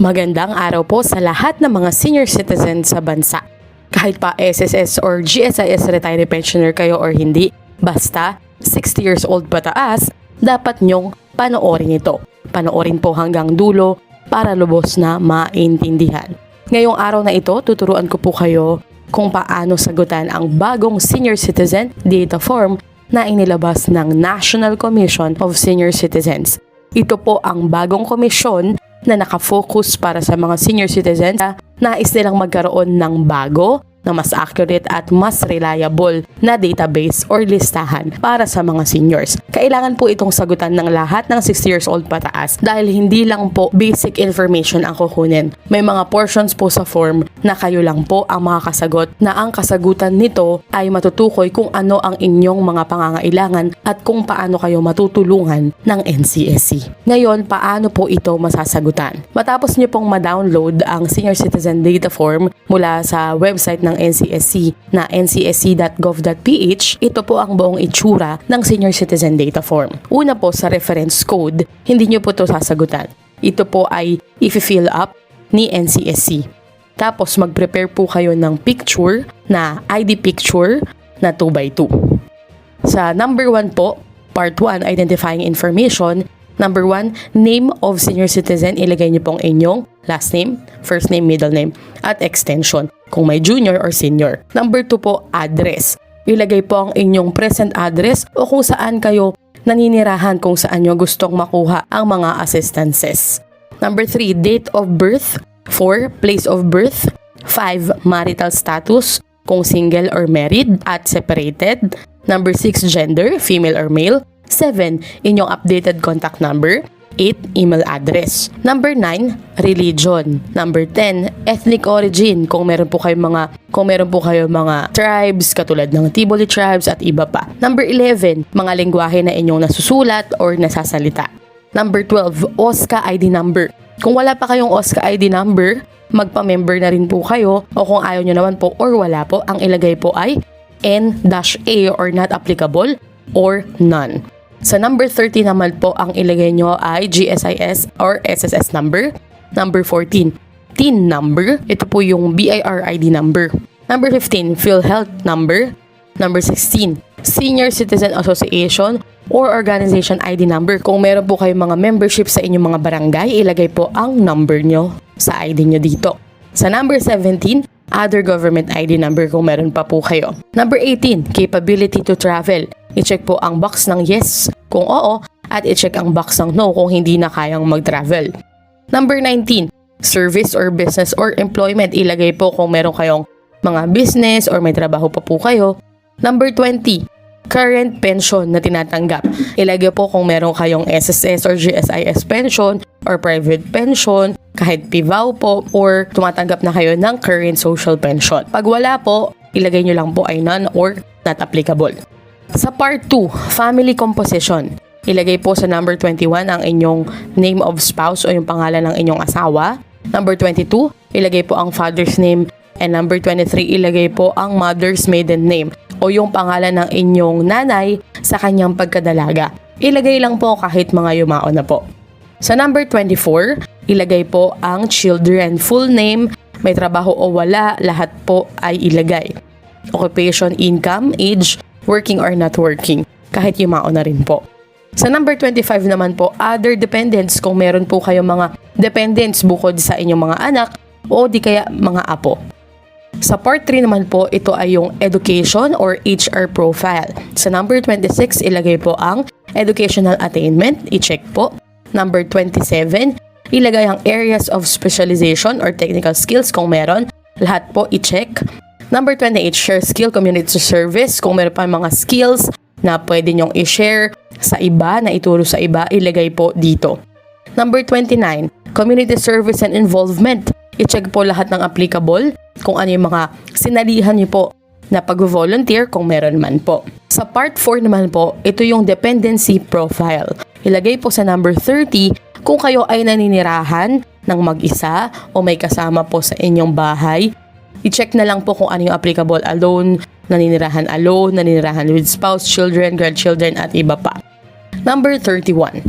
Magandang araw po sa lahat ng mga senior citizen sa bansa. Kahit pa SSS or GSIS retired pensioner kayo or hindi, basta 60 years old pataas, dapat nyong panoorin ito. Panoorin po hanggang dulo para lubos na maintindihan. Ngayong araw na ito, tuturuan ko po kayo kung paano sagutan ang bagong senior citizen data form na inilabas ng National Commission of Senior Citizens. Ito po ang bagong komisyon na nakafocus para sa mga senior citizens na nais nilang magkaroon ng bago na mas accurate at mas reliable na database or listahan para sa mga seniors. Kailangan po itong sagutan ng lahat ng 60 years old pataas dahil hindi lang po basic information ang kukunin. May mga portions po sa form na kayo lang po ang makakasagot na ang kasagutan nito ay matutukoy kung ano ang inyong mga pangangailangan at kung paano kayo matutulungan ng NCSC. Ngayon, paano po ito masasagutan? Matapos niyo pong ma-download ang Senior Citizen Data Form mula sa website NCSC na ncsc.gov.ph, ito po ang buong itsura ng Senior Citizen Data Form. Una po sa reference code, hindi niyo po ito sasagutan. Ito po ay i-fill up ni NCSC. Tapos mag-prepare po kayo ng picture na ID picture na 2x2. Sa number 1 po, part 1, identifying information, Number 1, name of senior citizen, ilagay niyo pong inyong last name, first name, middle name, at extension kung may junior or senior. Number 2 po, address. Ilagay po ang inyong present address o kung saan kayo naninirahan kung saan nyo gustong makuha ang mga assistances. Number 3, date of birth. 4, place of birth. 5, marital status kung single or married at separated. Number 6, gender, female or male. 7. Inyong updated contact number. 8. Email address. Number 9. Religion. Number 10. Ethnic origin. Kung meron po kayong mga kung meron po kayo mga tribes katulad ng Tiboli tribes at iba pa. Number 11. Mga lengguwahe na inyong nasusulat or nasasalita. Number 12. OSCA ID number. Kung wala pa kayong OSCA ID number, magpa-member na rin po kayo o kung ayaw nyo naman po or wala po, ang ilagay po ay N-A or not applicable or none. Sa number 30 naman po, ang ilagay nyo ay GSIS or SSS number. Number 14, TIN number. Ito po yung BIR ID number. Number 15, PhilHealth number. Number 16, Senior Citizen Association or Organization ID number. Kung meron po kayong mga membership sa inyong mga barangay, ilagay po ang number nyo sa ID nyo dito. Sa number 17, other government ID number kung meron pa po kayo. Number 18, capability to travel. I-check po ang box ng yes kung oo at i-check ang box ng no kung hindi na kayang mag-travel. Number 19, service or business or employment. Ilagay po kung meron kayong mga business or may trabaho pa po kayo. Number 20, current pension na tinatanggap. Ilagay po kung meron kayong SSS or GSIS pension or private pension, kahit PIVAW po or tumatanggap na kayo ng current social pension. Pag wala po, ilagay nyo lang po ay none or not applicable. Sa part 2, family composition. Ilagay po sa number 21 ang inyong name of spouse o yung pangalan ng inyong asawa. Number 22, ilagay po ang father's name. And number 23, ilagay po ang mother's maiden name o yung pangalan ng inyong nanay sa kanyang pagkadalaga. Ilagay lang po kahit mga yumao na po. Sa number 24, ilagay po ang children full name, may trabaho o wala, lahat po ay ilagay. Occupation, income, age, working or not working, kahit yumao na rin po. Sa number 25 naman po, other dependents kung meron po kayong mga dependents bukod sa inyong mga anak o di kaya mga apo. Sa part 3 naman po, ito ay yung education or HR profile. Sa number 26, ilagay po ang educational attainment, i-check po. Number 27, ilagay ang areas of specialization or technical skills kung meron. Lahat po i-check. Number 28, share skill community service. Kung meron pa mga skills na pwede nyong i-share sa iba, na ituro sa iba, ilagay po dito. Number 29, community service and involvement. I-check po lahat ng applicable kung ano yung mga sinalihan niyo po na pag-volunteer kung meron man po. Sa part 4 naman po, ito yung dependency profile. Ilagay po sa number 30 kung kayo ay naninirahan ng mag-isa o may kasama po sa inyong bahay. I-check na lang po kung ano yung applicable alone, naninirahan alone, naninirahan with spouse, children, grandchildren at iba pa. Number 31.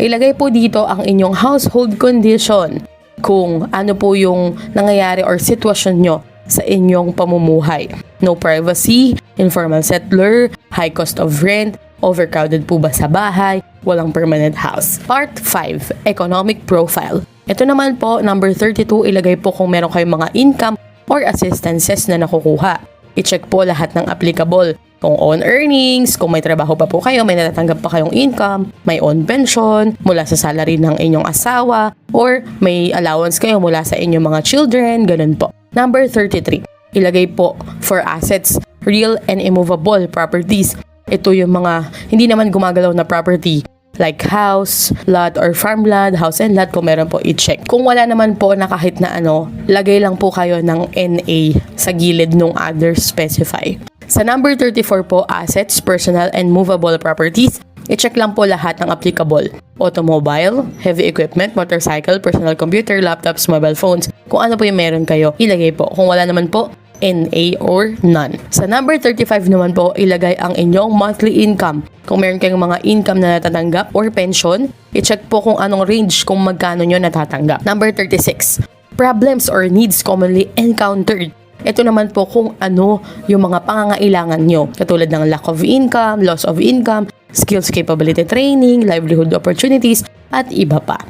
Ilagay po dito ang inyong household condition. kung ano po yung nangyayari or sitwasyon nyo sa inyong pamumuhay. No privacy, informal settler, high cost of rent, overcrowded po ba sa bahay, walang permanent house. Part 5, economic profile. Ito naman po, number 32, ilagay po kung meron kayong mga income or assistances na nakukuha. I-check po lahat ng applicable. Kung own earnings, kung may trabaho pa po kayo, may natatanggap pa kayong income, may own pension, mula sa salary ng inyong asawa, or may allowance kayo mula sa inyong mga children, ganun po. Number 33, ilagay po for assets, real and immovable properties. Ito yung mga hindi naman gumagalaw na property like house, lot or farmland, house and lot kung meron po i-check. Kung wala naman po na kahit na ano, lagay lang po kayo ng NA sa gilid nung other specify. Sa number 34 po, assets, personal and movable properties, i-check lang po lahat ng applicable. Automobile, heavy equipment, motorcycle, personal computer, laptops, mobile phones. Kung ano po yung meron kayo, ilagay po. Kung wala naman po, NA or none. Sa number 35 naman po, ilagay ang inyong monthly income. Kung meron kayong mga income na natatanggap or pension, i-check po kung anong range kung magkano nyo natatanggap. Number 36, problems or needs commonly encountered. Ito naman po kung ano yung mga pangangailangan nyo, katulad ng lack of income, loss of income, skills capability training, livelihood opportunities, at iba pa.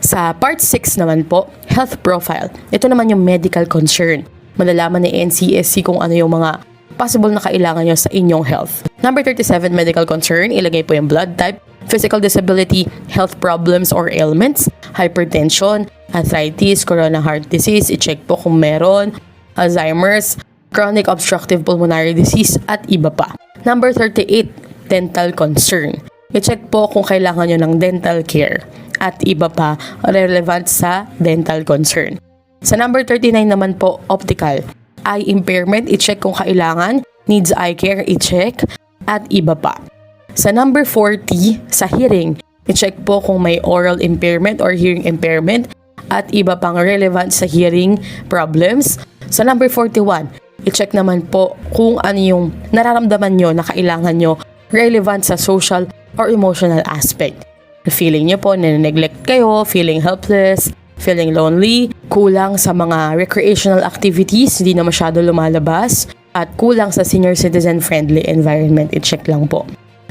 Sa part 6 naman po, health profile. Ito naman yung medical concern. Malalaman ni NCSC kung ano yung mga possible na kailangan nyo sa inyong health. Number 37, medical concern. Ilagay po yung blood type, physical disability, health problems or ailments, hypertension, arthritis, corona heart disease. I-check po kung meron, Alzheimer's, chronic obstructive pulmonary disease, at iba pa. Number 38, dental concern. I-check po kung kailangan nyo ng dental care at iba pa relevant sa dental concern. Sa number 39 naman po, optical. Eye impairment, i-check kung kailangan. Needs eye care, i-check. At iba pa. Sa number 40, sa hearing, i-check po kung may oral impairment or hearing impairment at iba pang relevant sa hearing problems. Sa number 41, i-check naman po kung ano yung nararamdaman nyo na kailangan nyo relevant sa social or emotional aspect. Feeling nyo po na neglect kayo, feeling helpless, feeling lonely, kulang sa mga recreational activities, hindi na masyado lumalabas, at kulang sa senior citizen friendly environment. I-check lang po.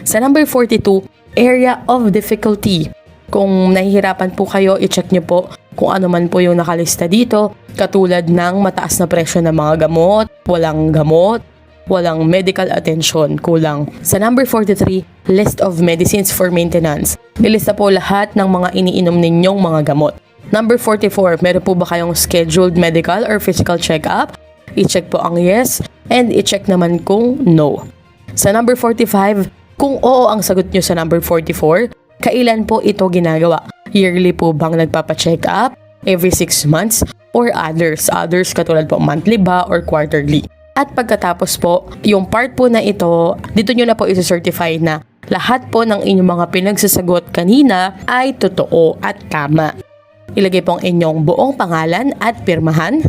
Sa number 42, area of difficulty. Kung nahihirapan po kayo, i-check nyo po kung ano man po yung nakalista dito, katulad ng mataas na presyo ng mga gamot, walang gamot, walang medical attention, kulang. Sa number 43, list of medicines for maintenance. Nilista po lahat ng mga iniinom ninyong mga gamot. Number 44, meron po ba kayong scheduled medical or physical check-up? I-check po ang yes and i-check naman kung no. Sa number 45, kung oo ang sagot nyo sa number 44, kailan po ito ginagawa? Yearly po bang nagpapa-check up? Every 6 months? Or others? Others katulad po monthly ba or quarterly? At pagkatapos po, yung part po na ito, dito nyo na po isi-certify na lahat po ng inyong mga pinagsasagot kanina ay totoo at tama. Ilagay po ang inyong buong pangalan at pirmahan.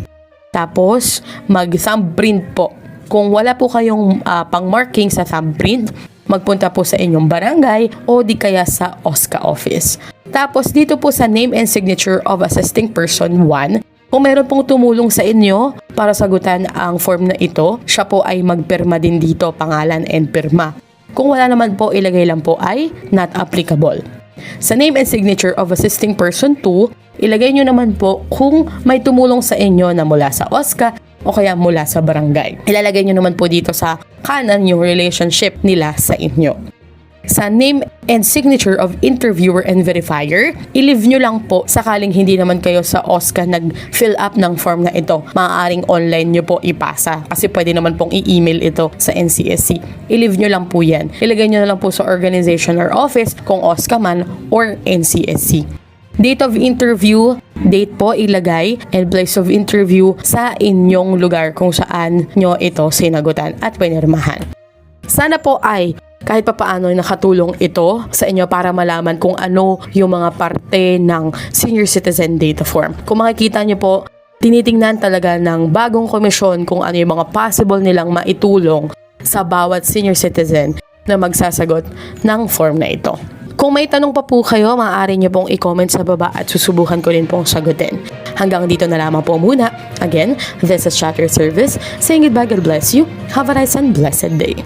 Tapos, mag-thumbprint po. Kung wala po kayong ah, pang-marking sa thumbprint, magpunta po sa inyong barangay o di kaya sa OSCA office. Tapos, dito po sa name and signature of assisting person 1, kung meron pong tumulong sa inyo para sagutan ang form na ito, siya po ay magpirma din dito, pangalan and pirma. Kung wala naman po, ilagay lang po ay not applicable. Sa name and signature of assisting person 2, ilagay nyo naman po kung may tumulong sa inyo na mula sa OSCA o kaya mula sa barangay. Ilalagay nyo naman po dito sa kanan yung relationship nila sa inyo. Sa name and signature of interviewer and verifier, i-leave nyo lang po sakaling hindi naman kayo sa OSCA nag-fill up ng form na ito. Maaaring online nyo po ipasa kasi pwede naman pong i-email ito sa NCSC. I-leave nyo lang po yan. Ilagay nyo na lang po sa organization or office kung OSCA man or NCSC. Date of interview, date po ilagay and place of interview sa inyong lugar kung saan nyo ito sinagutan at pinirmahan. Sana po ay kahit pa paano nakatulong ito sa inyo para malaman kung ano yung mga parte ng senior citizen data form. Kung makikita nyo po, tinitingnan talaga ng bagong komisyon kung ano yung mga possible nilang maitulong sa bawat senior citizen na magsasagot ng form na ito. Kung may tanong pa po kayo, maaari nyo pong i-comment sa baba at susubukan ko rin pong sagutin. Hanggang dito na lamang po muna. Again, this is Chatter Service saying goodbye, God bless you. Have a nice and blessed day.